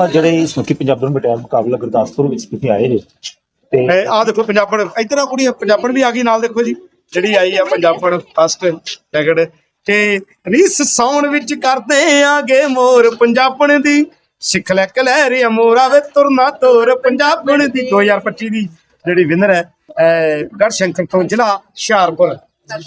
ਪਰ ਜਿਹੜੇ ਸੁੱਕੀ ਪੰਜਾਬਣ ਮਟਿਆਰ ਮੁਕਾਬਲਾ ਗੁਰਦਾਸਪੁਰ ਵਿੱਚ ਕਿਤੇ ਆਏ ਨੇ ਤੇ ਇਹ ਆਹ ਦੇਖੋ ਪੰਜਾਬਣ, ਇਧਰ ਆ ਕੁੜੀ ਪੰਜਾਬਣ ਵੀ ਆ ਗਈ ਨਾਲ ਦੇਖੋ ਜੀ, ਜਿਹੜੀ ਆਈ ਆ ਪੰਜਾਬਣ ਫਸਟ ਸੈਕਿੰਡ ਤੇ ਰੀਸ ਸਾਉਣ ਵਿੱਚ ਕਰਦੇ ਆਗੇ ਮੋਰ ਪੰਜਾਬਣ ਦੀ, ਸਿੱਖ ਲੈ ਕਲਹਿਰੀਆ ਮੋਰਾ ਵੇ ਤੁਰਨਾ ਤੋਰ ਪੰਜਾਬਣ ਦੀ। 2025 ਦੀ ਜਿਹੜੀ ਵਿਨਰ ਹੈ, ਅਹ ਗੜਸ਼ੰਕਰ ਤੋਂ ਜ਼ਿਲ੍ਹਾ ਹੁਸ਼ਿਆਰਪੁਰ।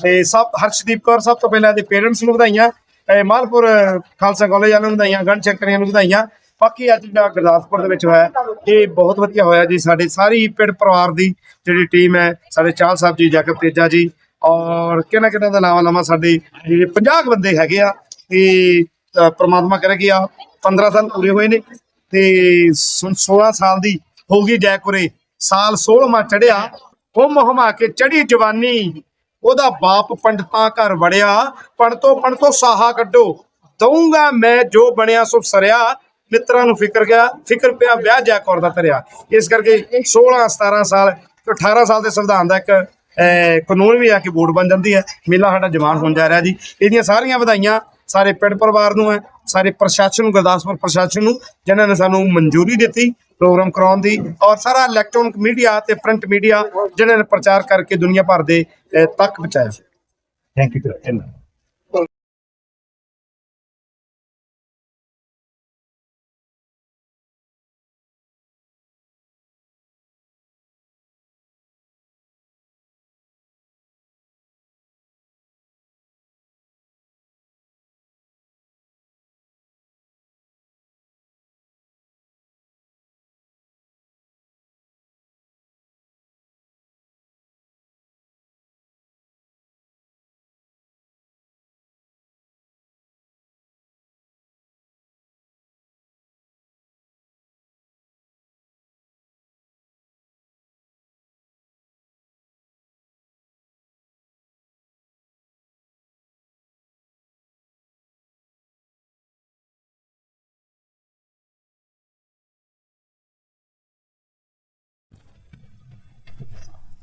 ਤੇ ਸਭ ਹਰਸ਼ਦੀਪ ਕੌਰ ਸਭ ਤੋਂ ਪਹਿਲਾਂ ਦੇ ਪੇਰੈਂਟਸ ਨੂੰ ਵਧਾਈਆਂ, ਇਹ ਮਾਲਪੁਰ ਖਾਲਸਾ ਕਾਲਜ ਵਾਲਿਆਂ ਨੂੰ ਵਧਾਈਆਂ ਗੜਸ਼ੰਕਰੀਆਂ ਨੂੰ ਵਧਾਈਆਂ ਬਾਕੀ ਅੱਜ ਜਿਹੜਾ ਗੁਰਦਾਸਪੁਰ ਦੇ ਵਿੱਚ ਹੋਇਆ, ਇਹ ਬਹੁਤ ਵਧੀਆ ਹੋਇਆ ਜੀ, ਸਾਡੇ ਸਾਰੀ ਪਿੰਡ ਪਰਿਵਾਰ ਦੀ ਜਿਹੜੀ ਟੀਮ ਹੈ, ਸਾਡੇ ਚਾਲ ਸਾਹਿਬ ਜੀ ਜਗਤ ਤੇਜਾ ਜੀ ਔਰ ਕਿਹਨਾਂ ਕਿਹਨਾਂ ਦਾ ਨਾਮ ਲਾਵਾਂ ਸਾਡੇ ਜਿਹੜੇ 50 ਕੁ ਬੰਦੇ ਹੈਗੇ ਆ, ਤੇ ਪ੍ਰਮਾਤਮਾ ਕਰੇ ਕਿ ਆ 15 ਸਾਲ ਪੂਰੇ ਹੋਏ ਨੇ, ਤੇ ਸੁਣ 16 ਸਾਲ ਦੀ ਹੋ ਗਈ ਜੈਕੁਰੇ ਸਾਲ 16ਵਾਂ ਚੜਿਆ ਹੁਮ ਹੁਮਾ ਕੇ ਚੜੀ ਜਵਾਨੀ, ਉਹਦਾ ਬਾਪ ਪੰਡਤਾਂ ਘਰ ਵੜਿਆ ਪਣ ਤੋਂ ਪਣ ਤੋਂ ਸਾਹਾ ਕੱਢੋ, ਦਊਂਗਾ ਮੈਂ ਜੋ ਬਣਿਆ ਸੋ ਸਰਿਆ ਮਿੱਤਰਾਂ ਨੂੰ ਫਿਕਰ ਗਿਆ, ਫਿਕਰ ਪਿਆ, ਵਿਆਹ ਜੈ ਕੌਰ ਦਾ ਧਰਿਆ। ਇਸ ਕਰਕੇ 16 17 ਸਾਲ ਤੇ 18 ਸਾਲ ਦੇ ਸੰਵਿਧਾਨ ਦਾ ਇੱਕ ਕਾਨੂੰਨ ਵੀ ਆ ਕਿ ਵੋਟ ਬਣ ਜਾਂਦੀ ਹੈ। ਮੇਲਾ ਸਾਡਾ ਜਵਾਨ ਹੋਣ ਜਾ ਰਿਹਾ ਜੀ। ਇਹਦੀਆਂ ਸਾਰੀਆਂ ਵਧਾਈਆਂ ਸਾਰੇ ਪਿੰਡ ਪਰਿਵਾਰ ਨੂੰ ਹੈ, ਸਾਰੇ ਪ੍ਰਸ਼ਾਸਨ ਨੂੰ, ਗੁਰਦਾਸਪੁਰ ਪ੍ਰਸ਼ਾਸਨ ਨੂੰ, ਜਿਨ੍ਹਾਂ ਨੇ ਸਾਨੂੰ ਮਨਜ਼ੂਰੀ ਦਿੱਤੀ ਪ੍ਰੋਗਰਾਮ ਕਰਾਉਣ ਦੀ ਔਰ ਸਾਰਾ ਇਲੈਕਟ੍ਰੋਨਿਕ ਮੀਡੀਆ ਤੇ ਪ੍ਰਿੰਟ ਮੀਡੀਆ ਜਿਨ੍ਹਾਂ ਨੇ ਪ੍ਰਚਾਰ ਕਰਕੇ ਦੁਨੀਆ ਭਰ ਦੇ ਤੱਕ ਪਹੁੰਚਾਇਆ ਥੈਂਕ ਯੂ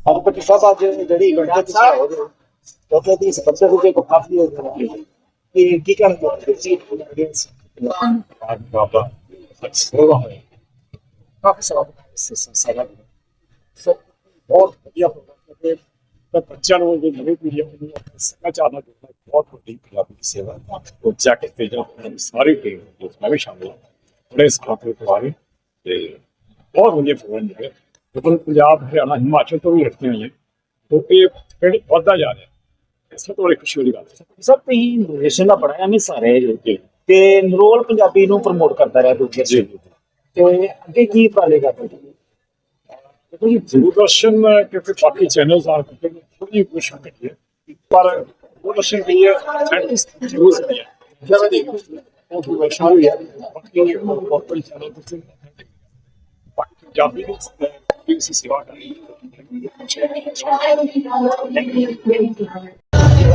ਅੱਜ ਪਤੀ ਸਾਹਿਬ ਅੱਜ ਜਿਹੜੀ ਇਵੈਂਟ ਤੇ ਤੁਸੀਂ ਆਏ ਹੋ ਉਹ ਤੇ ਇਸ ਬੱਚੇ ਨੂੰ ਕੋਈ ਕਾਫੀ ਹੋ ਗਿਆ ਕਿ ਕੀ ਕਰਨ ਦੇ ਸੀ ਆਡੀਅנס ਅੱਜ ਬਾਬਾ ਸੋਵਾ ਹੈ ਕਾਫੀ ਸਾਰਾ ਸਾਰਾ ਸੋ ਬਹੁਤ ਵਧੀਆ ਪ੍ਰੋਗਰਾਮ ਤੇ ਮੈਂ ਬੱਚਿਆਂ ਨੂੰ ਨੂੰ ਕਿ ਵੱਡੀ ਪੰਜਾਬੀ ਉਹ ਸਾਰੀ ਵੀ ਹਰਿਆਣਾ ਹਿਮਾਚਲ ਤੋਂ ਵੀ ਰੱਖੀਆਂ ਹੋਈਆਂ ਤੋਂ ਇਹ ਪਿੰਡ ਵੱਧਦਾ ਜਾ ਰਿਹਾ। ਇਸ ਤੋਂ ਖੁਸ਼ੀ ਵਾਲੀ ਗੱਲ ਹੈ। ਸਰ ਤੁਸੀਂ ਨਰੇਸ਼ਨ ਦਾ ਬੜਾ ਐਵੇਂ ਸਾਰੇ ਜੋ ਤੇ ਨਰੋਲ ਪੰਜਾਬੀ ਨੂੰ ਪ੍ਰਮੋਟ ਕਰਦਾ ਰਿਹਾ ਦੂਜੇ ਜੀ। ਤੇ। ਅੱਗੇ ਕੀ ਪਾਲੇ ਕਰਦੇ ਦੇਖੋ ਜੀ ਦੂਰਦਰਸ਼ਨ ਕਿਉਂਕਿ ਬਾਕੀ ਚੈਨਲਸ ਆ ਥੋੜੀ ਕੋਸ਼ਿਸ਼ ਕੀਤੀ ਹੈ। ਪਰ ਦੂਰਦਰਸ਼ਨ ਵੀ ਹੈ ਸਾਇੰਟਿਸਟ ਜ਼ਰੂਰ ਹੈ। ਜਿਵੇਂ ਦੇਖੋ ਉਹ ਵੀ ਹੈ। ਬਾਕੀ ਕਾਰਪੋਰੇਟ ਚੈਨਲ ਤੁਸੀਂ ਬਾਕੀ ਪੰਜਾਬੀ ਦੀ ਵੀ ਸੇਵਾ ਕਰ ਰਹੀ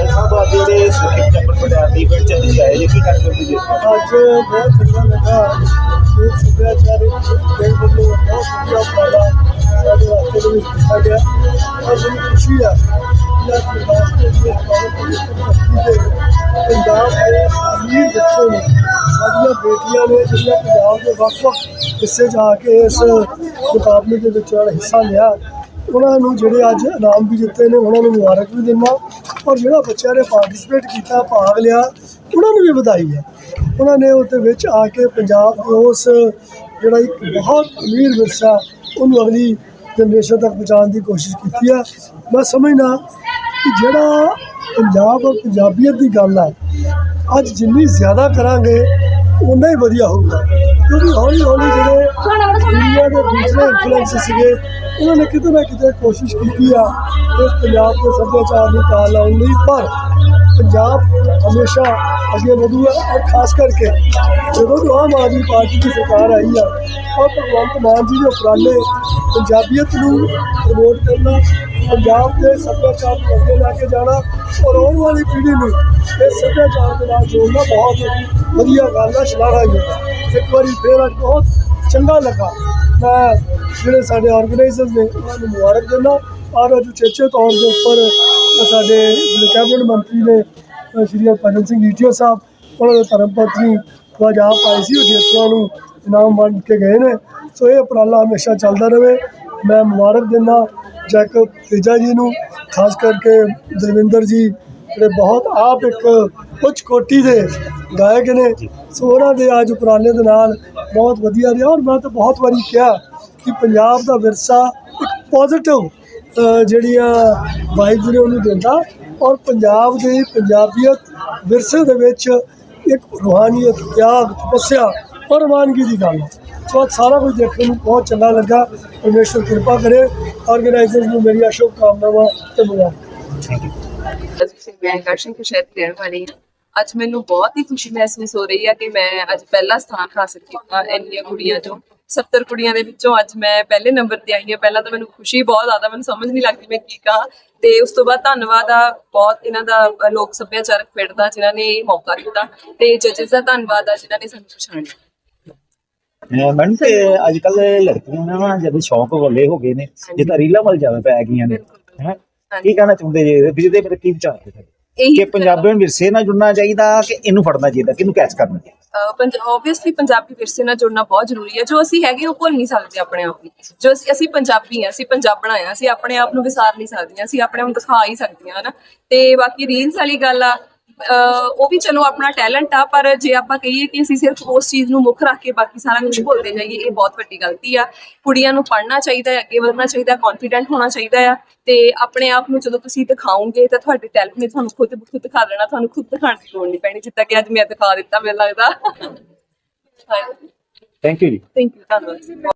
ਸਾਹਿਬ ਅੱਜ ਜਿਹੜੇ ਸੁਖੀ ਜੰਪਰ ਪੜਿਆ ਦੀ ਇਵੈਂਟ ਤੁਸੀਂ ਆਏ ਜੀ ਕੀ ਕਰਦੇ ਹੋ ਜੀ ਅੱਜ ਬਹੁਤ ਚੰਗਾ ਲੱਗਾ ਇਹ ਸੱਭਿਆਚਾਰਕ ਦਿਨ ਵੱਲੋਂ ਬਹੁਤ ਵਧੀਆ ਉਪਰਾਲਾ ਸਾਡੇ ਵਾਸਤੇ ਦੇ ਵਿੱਚ ਕੀਤਾ ਗਿਆ ਔਰ ਮੈਨੂੰ ਖੁਸ਼ੀ ਆ ਕਿ ਅੱਜ ਗੁਰਦਾਸਪੁਰ ਦੀ ਦੇ ਪੰਜਾਬ ਦੇ ਅਮੀਰ ਬੱਚੇ ਨੇ ਸਾਡੀਆਂ ਬੇਟੀਆਂ ਨੇ ਜਿਹੜੀਆਂ ਪੰਜਾਬ ਦੇ ਵੱਖ-ਵੱਖ ਹਿੱਸੇ ਜਾ ਕੇ ਇਸ ਮੁਕਾਬਲੇ ਦੇ ਵਿੱਚ ਹਿੱਸਾ ਲਿਆ। ਉਹਨਾਂ ਨੂੰ ਜਿਹੜੇ ਅੱਜ ਇਨਾਮ ਵੀ ਦਿੱਤੇ ਨੇ ਉਹਨਾਂ ਨੂੰ ਮੁਬਾਰਕ ਵੀ ਦਿੰਦਾ ਔਰ ਜਿਹੜਾ ਬੱਚਿਆਂ ਨੇ ਪਾਰਟਿਸਿਪੇਟ ਕੀਤਾ ਭਾਗ ਲਿਆ ਉਹਨਾਂ ਨੂੰ ਵੀ ਵਧਾਈ ਹੈ ਉਹਨਾਂ ਨੇ ਉਹਦੇ ਵਿੱਚ ਆ ਕੇ ਪੰਜਾਬ ਦੇ ਉਸ ਜਿਹੜਾ ਇੱਕ ਬਹੁਤ ਅਮੀਰ ਵਿਰਸਾ ਉਹਨੂੰ ਅਗਲੀ ਜਨਰੇਸ਼ਨ ਤੱਕ ਪਹੁੰਚਾਉਣ ਦੀ ਕੋਸ਼ਿਸ਼ ਕੀਤੀ ਹੈ ਮੈਂ ਸਮਝਦਾ ਕਿ ਜਿਹੜਾ ਪੰਜਾਬ ਔਰ ਪੰਜਾਬੀਅਤ ਦੀ ਗੱਲ ਹੈ ਅੱਜ ਜਿੰਨੀ ਜ਼ਿਆਦਾ ਕਰਾਂਗੇ ਉਨਾ ਹੀ ਵਧੀਆ ਹੋਊਗਾ। ਕਿਉਂਕਿ ਹੌਲੀ ਹੌਲੀ ਜਿਹੜੇ ਦੁਨੀਆ ਦੇ ਦੂਸਰੇ ਇਨਫਲੂਐਂਸ ਸੀਗੇ ਉਹਨਾਂ ਨੇ ਕਿਤੇ ਨਾ ਕਿਤੇ ਕੋਸ਼ਿਸ਼ ਕੀਤੀ ਆ ਇਸ ਪੰਜਾਬ ਦੇ ਸੱਭਿਆਚਾਰ ਨੂੰ ਤਾਂ ਲਾਉਣ ਲਈ, ਪਰ ਪੰਜਾਬ ਹਮੇਸ਼ਾ ਅੱਗੇ ਵਧੂਗਾ ਔਰ ਖਾਸ ਕਰਕੇ ਜਦੋਂ ਤੋਂ ਆਮ ਆਦਮੀ ਪਾਰਟੀ ਦੀ ਸਰਕਾਰ ਆਈ ਆ ਔਰ ਭਗਵੰਤ ਮਾਨ ਜੀ ਦੇ ਉਪਰਾਲੇ ਪੰਜਾਬੀਅਤ ਨੂੰ ਪ੍ਰਮੋਟ ਕਰਨਾ, ਪੰਜਾਬ ਦੇ ਸੱਭਿਆਚਾਰ ਨੂੰ ਅੱਗੇ ਲੈ ਕੇ ਜਾਣਾ ਔਰ ਆਉਣ ਵਾਲੀ ਪੀੜ੍ਹੀ ਨੂੰ ਇਸ ਸੱਭਿਆਚਾਰ ਦੇ ਨਾਲ ਜੋੜਨਾ ਬਹੁਤ ਵਧੀਆ ਗੱਲ ਹੈ ਸ਼ਲਾਘਾਯੋਗ ਇੱਕ ਵਾਰੀ ਫੇਰ ਬਹੁਤ ਚੰਗਾ ਲੱਗਾ। ਮੈਂ ਜਿਹੜੇ ਸਾਡੇ ਆਰਗੇਨਾਈਜ਼ਰਸ ਨੇ, ਉਹਨਾਂ ਨੂੰ ਮੁਬਾਰਕ ਦਿੰਦਾ। ਔਰ ਅੱਜ ਉਚੇਚੇ ਤੌਰ ਦੇ ਉੱਪਰ ਸਾਡੇ ਕੈਬਨਿਟ ਮੰਤਰੀ ਨੇ ਸ਼੍ਰੀ ਹਰਭਜਨ ਸਿੰਘ ਈਟੀਓ ਸਾਹਿਬ, ਉਹਨਾਂ ਦੇ ਧਰਮ ਪਤਨੀ ਅੱਜ ਆਪ ਆਏ ਸੀ, ਉਹ ਜੇਤੂਆਂ ਨੂੰ ਇਨਾਮ ਵੰਡ ਕੇ ਗਏ ਨੇ। ਸੋ ਇਹ ਉਪਰਾਲਾ ਹਮੇਸ਼ਾ ਚੱਲਦਾ ਰਹੇ। ਮੈਂ ਮੁਬਾਰਕ ਦਿੰਦਾ ਜੈਕਬ ਤੇਜਾ ਜੀ ਨੂੰ, ਖਾਸ ਕਰਕੇ ਦਰਵਿੰਦਰ ਜੀ ਜਿਹੜੇ ਬਹੁਤ ਆਪ ਇੱਕ ਉੱਚ ਕੋਟੀ ਦੇ ਗਾਇਕ ਨੇ, ਸੋ ਉਹਨਾਂ ਦੇ ਅੱਜ ਉਪਰਾਲੇ ਦੇ ਨਾਲ ਬਹੁਤ ਵਧੀਆ ਰਿਹਾ ਔਰ ਮੈਂ ਤਾਂ ਬਹੁਤ ਵਾਰੀ ਕਿਹਾ ਕਿ ਪੰਜਾਬ ਦਾ ਵਿਰਸਾ ਇੱਕ ਪੋਜ਼ਿਟਿਵ ਜਿਹੜੀਆਂ ਵਾਈਬਸ ਨੇ ਉਹਨੂੰ ਦਿੰਦਾ ਔਰ ਪੰਜਾਬ ਦੀ ਪੰਜਾਬੀਅਤ ਵਿਰਸੇ ਦੇ ਵਿੱਚ ਇੱਕ ਰੂਹਾਨੀਅਤ, ਤਿਆਗ, ਤਪੱਸਿਆ ਔਰ ਰਵਾਨਗੀ ਦੀ ਗੱਲ ਹੈ। ਸੋ ਅੱਜ ਸਾਰਾ ਕੁਝ ਦੇਖਣ ਨੂੰ ਬਹੁਤ ਚੰਗਾ ਲੱਗਾ। ਪਰਮੇਸ਼ਵਰ ਕਿਰਪਾ ਕਰੇ। ਆਰਗੇਨਾਈਜ਼ਰਸ ਨੂੰ ਮੇਰੀਆਂ ਸ਼ੁਭ ਕਾਮਨਾਵਾਂ ਤੇ ਮੁਬਾਰਕ। ਅਸੀਂ ਮੈਂ ਦਰਸ਼ਨ ਕੇ ਸ਼ਹਿਰ ਰਹਿਣ ਵਾਲੀ ਹਾਂ। ਅੱਜ ਮੈਨੂੰ ਬਹੁਤ ਹੀ ਖੁਸ਼ੀ ਮਹਿਸੂਸ ਹੋ ਰਹੀ ਹੈ ਕਿ ਮੈਂ ਅੱਜ ਪਹਿਲਾ ਸਥਾਨ ਹਾਸਲ ਕੀਤਾ ਇੰਨੀਆਂ ਕੁੜੀਆਂ ਚੋਂ। 70 ਕੁੜੀਆਂ ਦੇ ਵਿੱਚੋਂ ਅੱਜ ਮੈਂ ਪਹਿਲੇ ਨੰਬਰ ਤੇ ਆਈ ਹਾਂ। ਪਹਿਲਾਂ ਤਾਂ ਮੈਨੂੰ ਖੁਸ਼ੀ ਬਹੁਤ ਜ਼ਿਆਦਾ, ਮੈਨੂੰ ਸਮਝ ਨਹੀਂ ਲੱਗਦੀ ਮੈਂ ਕੀ ਕਹਾਂ। ਤੇ ਉਸ ਤੋਂ ਬਾਅਦ ਧੰਨਵਾਦ ਆ ਬਹੁਤ ਇਹਨਾਂ ਦਾ ਲੋਕ ਸੱਭਿਆਚਾਰਕ ਪਿੰਡ ਦਾ, ਜਿਨ੍ਹਾਂ ਨੇ ਇਹ ਮੌਕਾ ਦਿੱਤਾ। ਤੇ ਜੱਜਸ ਦਾ ਧੰਨਵਾਦ ਆ, ਜਿਨ੍ਹਾਂ ਨੇ ਸਾਨੂੰ ਪਛਾਣਿਆ। ਮੈਡਮ, ਤੇ ਅੱਜ ਕੱਲ ਲੜਕੀਆਂ ਨਾ ਜਦੋਂ ਸ਼ੌਂਕ ਵੱਲੇ ਹੋ ਗਏ ਨੇ, ਜਿੱਦਾਂ ਰੀਲਾਂ ਵੱਲ ਜ਼ਿਆਦਾ ਪੈ ਗਈਆਂ ਨੇ ਹੈ ਕੀ ਕਹਿਣਾ ਚਾਹੁੰਦੇ ਜੇ? ਵੀ ਇਹਦੇ ਬਾਰੇ ਕੀ ਵਿਚਾਰ ਹੈ ਕਿ ਪੰਜਾਬੀ ਵਿਰਸੇ ਨਾਲ ਜੁੜਨਾ ਚਾਹੀਦਾ ਕਿ ਇਹਨੂੰ ਫੜਨਾ ਚਾਹੀਦਾ? ਕਿਹਨੂੰ ਕੈਚ ਕਰਨਾ ਚਾਹੀਦਾ? ਆਬਵੀਅਸਲੀ ਪੰਜਾਬੀ ਵਿਰਸੇ ਨਾਲ ਜੁੜਨਾ ਬਹੁਤ ਜ਼ਰੂਰੀ ਹੈ। ਜੋ ਅਸੀਂ ਹੈਗੇ ਉਹ ਭੁੱਲ ਨਹੀਂ ਸਕਦੇ ਆਪਣੇ ਆਪ ਨੂੰ। ਜੋ ਅਸੀਂ ਅਸੀਂ ਪੰਜਾਬੀ ਹਾਂ ਅਸੀਂ ਪੰਜਾਬਣਾ ਆ ਅਸੀਂ ਆਪਣੇ ਆਪ ਨੂੰ ਵਿਸਾਰ ਨਹੀਂ ਸਕਦੀਆਂ ਅਸੀਂ ਆਪਣੇ ਆਪ ਨੂੰ ਦਿਖਾ ਹੀ ਸਕਦੀਆਂ ਹਨਾ? ਤੇ ਬਾਕੀ ਰੀਲਸ ਵਾਲੀ ਗੱਲ ਆ ਉਹ ਵੀ ਚਲੋ ਆਪਣਾ ਟੈਲੈਂਟ ਆ ਪਰ ਜੇ ਆਪਾਂ ਕਹੀਏ ਕਿ ਅਸੀਂ ਸਿਰਫ ਉਸ ਚੀਜ਼ ਨੂੰ ਮੁੱਖ ਰੱਖ ਕੇ ਬਾਕੀ ਸਾਰਾ ਕੁਝ ਭੁੱਲਦੇ ਜਾਈਏ ਇਹ ਬਹੁਤ ਵੱਡੀ ਗਲਤੀ ਆ। ਕੁੜੀਆਂ ਨੂੰ ਪੜ੍ਹਨਾ ਚਾਹੀਦਾ ਹੈ ਅੱਗੇ ਵਧਣਾ ਚਾਹੀਦਾ ਕੌਨਫੀਡੈਂਟ ਹੋਣਾ ਚਾਹੀਦਾ ਆ। ਤੇ ਆਪਣੇ ਆਪ ਨੂੰ ਜਦੋਂ ਤੁਸੀਂ ਦਿਖਾਓਗੇ ਤਾਂ ਤੁਹਾਡੇ ਟੈਲੈਂਟ ਨੇ ਤੁਹਾਨੂੰ ਖੁਦ ਖੁਦ ਦਿਖਾ ਲੈਣਾ ਤੁਹਾਨੂੰ ਖੁਦ ਦਿਖਾਉਣ ਦੀ ਲੋੜ ਨਹੀਂ ਪੈਣੀ। ਜਿੱਦਾਂ ਕਿ ਅੱਜ ਮੈਂ ਦਿਖਾ ਦਿੱਤਾ ਮੈਨੂੰ ਲੱਗਦਾ। ਥੈਂਕ ਯੂ ਜੀ। ਥੈਂਕ ਯੂ ਧੰਨਵਾਦ।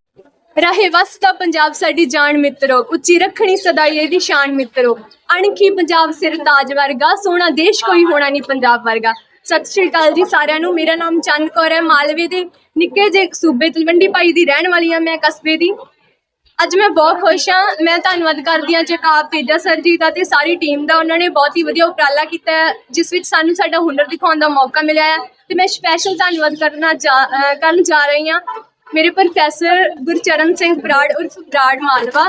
ਰਹੇ ਵਸਦਾ ਪੰਜਾਬ ਸਾਡੀ ਜਾਨ ਮਿੱਤਰੋ, ਉੱਚੀ ਰੱਖਣੀ ਸਦਾਈ ਇਹਦੀ ਸ਼ਾਨ ਮਿੱਤਰੋ। ਅਣਖੀ ਪੰਜਾਬ ਸਿਰ ਤਾਜ ਵਰਗਾ, ਸੋਹਣਾ ਦੇਸ਼ ਕੋਈ ਹੋਣਾ ਨਹੀਂ ਪੰਜਾਬ ਵਰਗਾ। ਸਤਿ ਸ਼੍ਰੀ ਅਕਾਲ ਜੀ ਸਾਰਿਆਂ ਨੂੰ, ਮੇਰਾ ਨਾਮ ਚੰਦ ਕੌਰ ਹੈ, ਮਾਲਵੇ ਦੇ ਨਿੱਕੇ ਜਿਹੇ ਸੂਬੇ ਤਲਵੰਡੀ ਭਾਈ ਦੀ ਰਹਿਣ ਵਾਲੀ ਹਾਂ ਮੈਂ ਕਸਬੇ ਦੀ। ਅੱਜ ਮੈਂ ਬਹੁਤ ਖੁਸ਼ ਹਾਂ, ਮੈਂ ਧੰਨਵਾਦ ਕਰਦੀ ਹਾਂ ਜਕਾਬ ਤੇਜਾ ਸਰ ਜੀ ਦਾ ਤੇ ਸਾਰੀ ਟੀਮ ਦਾ, ਉਹਨਾਂ ਨੇ ਬਹੁਤ ਹੀ ਵਧੀਆ ਉਪਰਾਲਾ ਕੀਤਾ ਹੈ, ਜਿਸ ਵਿੱਚ ਸਾਨੂੰ ਸਾਡਾ ਹੁਨਰ ਦਿਖਾਉਣ ਦਾ ਮੌਕਾ ਮਿਲਿਆ ਹੈ। ਤੇ ਮੈਂ ਸਪੈਸ਼ਲ ਧੰਨਵਾਦ ਕਰਨਾ ਜਾ- ਕਰਨ ਜਾ ਰਹੀ ਹਾਂ। ਮੇਰੇ ਪ੍ਰੋਫੈਸਰ ਗੁਰਚਰਨ ਸਿੰਘ ਬਰਾੜ ਉਰਫ ਬਰਾੜ ਮਾਲਵਾ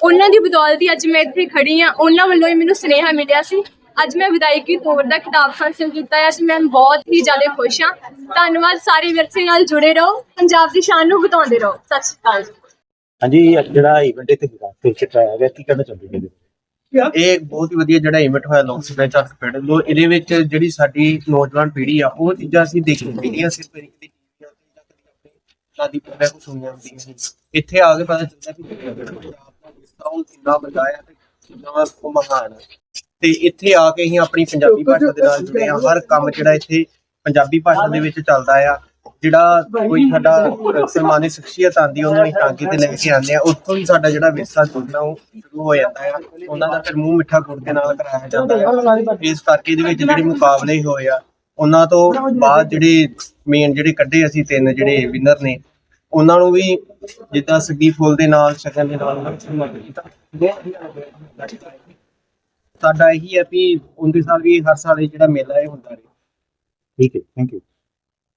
ਉਹਨਾਂ ਦੀ ਬਦੌਲਤ ਹੀ ਅੱਜ ਮੈਂ ਇੱਥੇ ਖੜੀ ਹਾਂ। ਉਹਨਾਂ ਵੱਲੋਂ ਹੀ ਮੈਨੂੰ ਸੁਨੇਹਾ ਮਿਲਿਆ ਸੀ। ਅੱਜ ਮੈਂ ਵਿਦਾਇਗੀ ਤੌਰ ਦਾ ਖਿਤਾਬ ਹਾਸਲ ਕੀਤਾ ਹੈ। ਅਸੀਂ ਮੈਂ ਬਹੁਤ ਹੀ ਜ਼ਿਆਦਾ ਖੁਸ਼ ਹਾਂ। ਧੰਨਵਾਦ ਸਾਰੇ ਵਿਰਸੇ ਨਾਲ ਜੁੜੇ ਰਹੋ। ਪੰਜਾਬ ਦੀ ਸ਼ਾਨ ਨੂੰ ਬਤਾਉਂਦੇ ਰਹੋ। ਸਤਿ ਸ਼੍ਰੀ ਅਕਾਲ ਹਾਂਜੀ ਅੱਜ ਜਿਹੜਾ ਇਵੈਂਟ ਇੱਥੇ ਗੁਰਦਾਸਪੁਰ ਚ ਕਰਾਇਆ ਗਿਆ ਕੀ ਕਹਿਣਾ ਚਾਹੁੰਦੇ ਜੀ? ਇਹ ਇੱਕ ਬਹੁਤ ਹੀ ਵਧੀਆ ਜਿਹੜਾ ਇਵੈਂਟ ਹੋਇਆ ਲੋਕ ਸੱਭਿਆਚਾਰ ਪਿੰਡ ਲੋ ਇਹਦੇ ਵਿੱਚ ਜਿਹੜੀ ਸਾਡੀ ਨੌਜਵਾਨ ਪੀੜ੍ਹੀ ਆ ਉਹ ਚੀਜ਼ਾਂ ਅਸੀਂ ਦੇਖੀ ਸਿਰਫ ਇੱਕ ਦੀ ਟੀਵੀਆਂ ਤੇ ਜਾਂ ਕਦੀ ਆਪਣੇ ਦਾਦੀ ਪੜਦਾ ਕੋ ਸੁਣੀਆਂ ਹੁੰਦੀਆਂ ਸੀ ਇੱਥੇ ਆ ਕੇ ਪਤਾ ਚੱਲਦਾ ਕਿ ਪੰਜਾਬ ਦਾ ਉਹ ਕਿੰਨਾ ਵੱਡਾ ਤੇ ਕਿੰਨਾ ਉਹ ਮਹਾਨ ਤੇ ਇੱਥੇ ਆ ਕੇ ਅਸੀਂ ਆਪਣੀ ਪੰਜਾਬੀ ਭਾਸ਼ਾ ਦੇ ਨਾਲ ਜੁੜੇ ਆ ਹਰ ਕੰਮ ਜਿਹੜਾ ਇੱਥੇ ਪੰਜਾਬੀ ਭਾਸ਼ਾ ਦੇ ਵਿੱਚ ਚੱਲਦਾ ਆ ਜਿਹੜਾ ਕੋਈ ਸਾਡਾ ਸਨਮਾਨਿਤ ਸ਼ਖਸੀਅਤ ਆਂਦੀ ਉਹਨੂੰ ਅਸੀਂ ਟਾਂਗੇ ਤੇ ਲੈ ਕੇ ਆਉਂਦੇ ਆ। ਉੱਥੋਂ ਹੀ ਸਾਡਾ ਜਿਹੜਾ ਵਿਰਸਾ ਜੁੜਨਾ ਉਹ ਸ਼ੁਰੂ ਹੋ ਜਾਂਦਾ ਆ। ਉਹਨਾਂ ਦਾ ਫਿਰ ਮੂੰਹ ਮਿੱਠਾ ਗੁੜ ਦੇ ਨਾਲ ਕਰਾਇਆ ਜਾਂਦਾ ਆ। ਇਸ ਕਰਕੇ ਇਹਦੇ ਵਿੱਚ ਜਿਹੜੇ ਮੁਕਾਬਲੇ ਹੋਏ ਆ ਉਹਨਾਂ ਤੋਂ ਬਾਅਦ ਜਿਹੜੇ ਮੇਨ ਜਿਹੜੇ ਕੱਢੇ ਅਸੀਂ ਤਿੰਨ ਜਿਹੜੇ ਵਿਨਰ ਨੇ ਉਹਨਾਂ ਨੂੰ ਵੀ ਜਿੱਦਾਂ ਸੱਗੀ ਫੁੱਲ ਦੇ ਨਾਲ ਸ਼ਗਨ ਦੇ ਨਾਲ। ਸਾਡਾ ਇਹੀ ਹੈ ਵੀ ਉਹਦੇ ਸਾਲ ਵੀ ਹਰ ਸਾਲ ਇਹ ਜਿਹੜਾ ਮੇਲਾ ਇਹ ਹੁੰਦਾ ਰਹੇ ਠੀਕ ਹੈ ਥੈਂਕ ਯੂ